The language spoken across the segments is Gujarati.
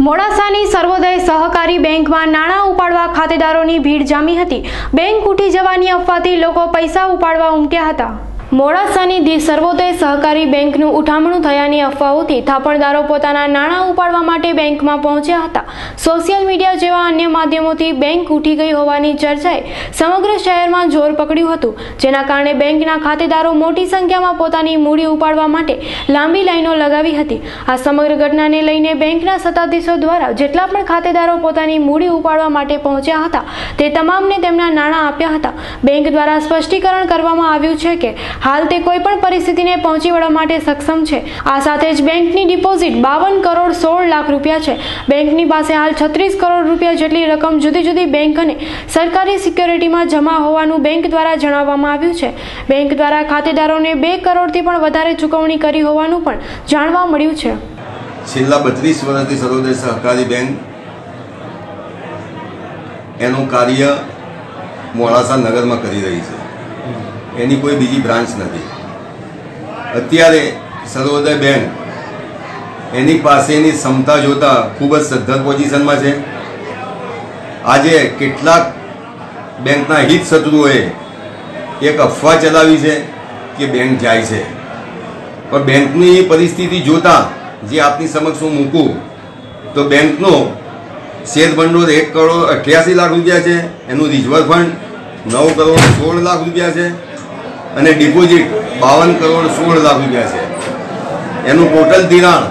મોડાસાની સર્વોદય સહકારી બેંકમાં નાણાં ઉપાડવા ખાતેદારોની ભીડ જામી હતી. બેંક ઉઠી જવાની અફવાથી લોકો પૈસા ઉપાડવા ઉમટ્યા હતા. મોડાસાની દી સર્વોદય સહકારી બેંકનું ઉઠામણું થયાની અફવાઓથી થાપણદારો પોતાના નાણાં ઉપાડવા માટે બેંકમાં પહોંચ્યા હતા. સોશિયલ મીડિયા જેવા અન્ય માધ્યમોથી બેંક ઉઠી ગઈ હોવાની ચર્ચાએ સમગ્ર શહેરમાં જોર પકડ્યું હતું, જેના કારણે બેંકના ખાતેદારો મોટી સંખ્યામાં પોતાની મૂડી ઉપાડવા માટે લાંબી લાઈનો લગાવી હતી. આ સમગ્ર ઘટનાને લઈને બેંકના સત્તાધીશો દ્વારા જેટલા પણ ખાતેદારો પોતાની મૂડી ઉપાડવા માટે પહોંચ્યા હતા, તે તમામને તેમના નાણાં આપ્યા હતા. બેંક દ્વારા સ્પષ્ટીકરણ કરવામાં આવ્યું છે કે હાલ તે કોઈ પણ પરિસ્થિતિને પહોંચી વળવા માટે સક્ષમ છે. આ સાથે જ બેંકની ડિપોઝિટ બાવન કરોડ સોળ લાખ રૂપિયા છે. બેંકની પાસે હાલ છત્રીસ કરોડ રૂપિયા જેટલી રકમ જુદી જુદી બેંક અને સરકારી સિક્યોરિટીમાં જમા હોવાનું બેંક દ્વારા જણાવવામાં આવ્યું છે. બેંક દ્વારા ખાતેદારોને બે કરોડથી પણ વધારે ચૂકવણી કરી હોવાનું પણ જાણવા મળ્યું છે. છેલ્લા બત્રીસ વર્ષથી સર્વોદય સહકારી બેંક એનું કાર્ય મોડાસા નગરમાં કરી રહી છે. એની કોઈ બીજી બ્રાન્ચ નથી. અત્યારે સર્વોદય બેંક એની પાસેની ક્ષમતા જોતા ખૂબ જ સદ્ધર પોઝિશનમાં છે. આજે કેટલાક બેંકના હિત શત્રુઓએ એક અફવા ચલાવી છે કે બેંક જાય છે. પણ બેંકની પરિસ્થિતિ જોતા જે આપની સમક્ષ હું મૂકું, તો બેંકનો શેર ભંડોળ એક કરોડ અઠ્યાસી લાખ રૂપિયા છે, એનું રિઝર્વ ફંડ નવ કરોડ સોળ લાખ રૂપિયા છે. અને ડિપોઝિટ બાવન કરોડ સોળ લાખ રૂપિયા છે. એનું ટોટલ ધિરાણ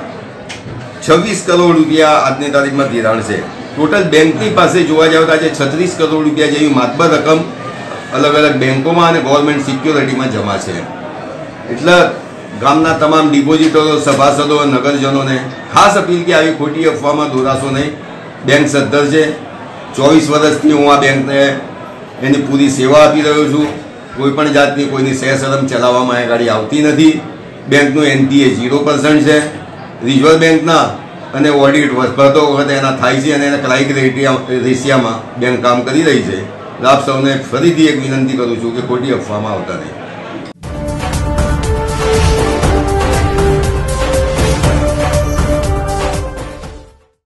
છવ્વીસ કરોડ રૂપિયા આજની તારીખમાં ધિરાણ છે. ટોટલ બેંકની પાસે જોવા જાવ તો આજે છત્રીસ કરોડ રૂપિયા જેવી માતબર રકમ અલગ અલગ બેંકોમાં અને ગવર્મેન્ટ સિક્યોરિટીમાં જમા છે. એટલે ગામના તમામ ડિપોઝિટરો સભાસદો, નગરજનોને ખાસ અપીલ કે આવી ખોટી અફવામાં દોરાશો નહીં. બેંક સદ્ધર છે. ચોવીસ વર્ષથી હું આ બેંકને એની પૂરી સેવા આપી રહ્યો છું. કોઈ પણ જાતની કોઈની સહેસરમ ચલાવવામાં એ ગાડી આવતી નથી. બેંકનું એનપીએ ઝીરો પર્સન્ટ છે. રિઝર્વ બેંકના અને ઓડિટ વખતો વખતે એના થાય છે અને એના ક્લાઇક રેશિયામાં બેંક કામ કરી રહી છે. આપ સૌને ફરીથી એક વિનંતી કરું છું કે ખોટી અફવામાં આવતા નહીં